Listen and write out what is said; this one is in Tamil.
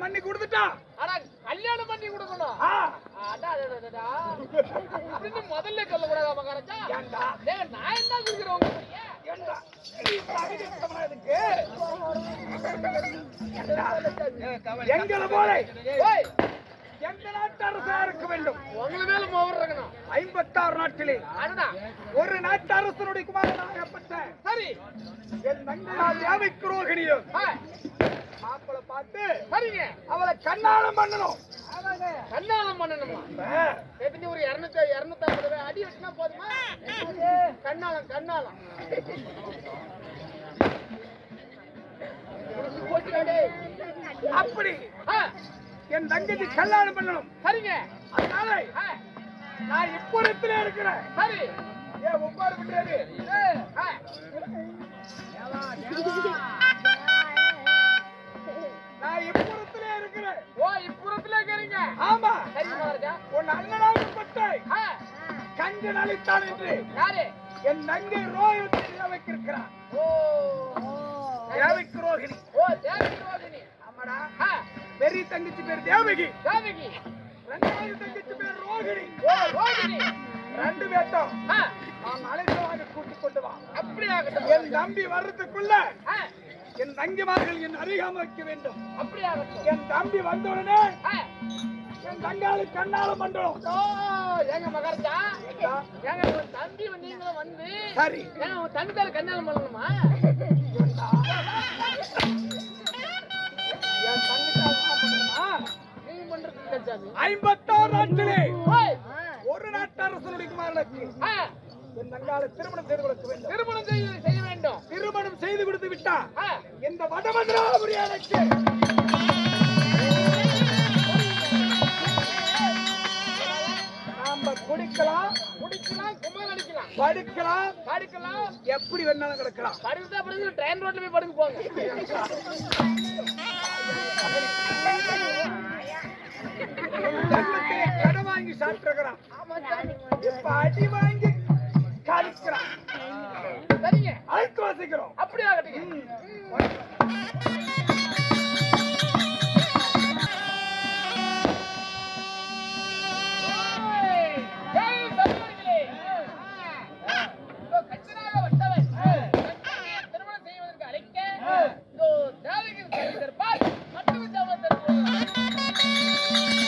கல்யாணம் பண்ணி கொடுத்துட்டா? ஆனா கல்யாணம் பண்ணி கொடுக்கணும். அப்படின்னு முதல்ல சொல்லக்கூடாதா மகாராஜா ஏன்டா? டேய், நான் என்ன உங்களுக்கு? ஏன்டா? எங்களை போல. எந்த நாட்டு அரசா இருக்க வேண்டும். உங்க மேல இருக்கணும். ஐம்பத்தாறு அடடா. ஒரு நாட்டு அரசனுடைய குமாரனாகப்பட்ட சரி. என் தங்கையால் யாவைக்கு ரோகிணியும் மாப்பிளை பார்த்து சரிங்க. அவளை கண்ணாலம் பண்ணணும். கண்ணாலம் பண்ணணுமா? எப்படி ஒரு இருநூத்தி இருநூத்தி ஐம்பது அடி வச்சுனா போதுமா? கண்ணாலம் கண்ணாலம். அப்படி. என் தங்கைக்கு கல்யாணம் பண்ணணும். சரிங்க. அதனால நான் இப்புறத்திலே இருக்கிறேன். சரி. ஏன் ஒவ்வாறு முடியாது ஆ, கஞ்சன் அளித்தான் என்று யாரு? என் தங்கை ரோஹிணி தேவைக்கு இருக்கிறான் ஓ. தேவைக்கு ரோகிணி ஓ தேவகி ரோகிணி ஆமாடா. பெரிய தங்கச்சி பேர் தேவகி. தேவகி. ரெண்டாவது தங்கச்சி பேர் ரோகிணி ஓ ரோகிணி ரெண்டு பேர்த்தம். நான் அழைத்தவாக கூட்டிக் கொண்டு வா. அப்படியே ஆகட்டும் என் தம்பி வர்றதுக்குள்ள என் தங்கிமார்கள் என் அருகாம வைக்க வேண்டும். அப்படியே ஆகட்டும் என் தம்பி வந்த கண்ணாலம் பண்றோம் ஓ ஏங்க மகாராஜா. ஏங்க உன் தம்பி நீங்களும் வந்து சரி. ஏங்க உன் தம்பி பேர இல்ல சாமி. ஐம்பத்தாறு ஓய், ஒரு நாட்டு அரசனுடைய குமாரனுக்கு என் தங்காளு திருமணம் செய்து கொடுக்க வேண்டும். திருமணம் செய்ய வேண்டும். திருமணம் செய்து கொடுத்து விட்டா இந்த வடமதுராபுரியானுக்கு நாம குடிக்கலாம் குடிக்கலாம் கும்பல் அடிக்கலாம் படுக்கலாம் படுக்கலாம் எப்படி வேணாலும் கிடக்கலாம். படுத்தா படுத்து ட்ரெயின் ரோட்ல போய் படுக்க போங்க. கடன் வாங்கி சாப்பிட்டுருக்கிறான். இப்ப அடி வாங்கி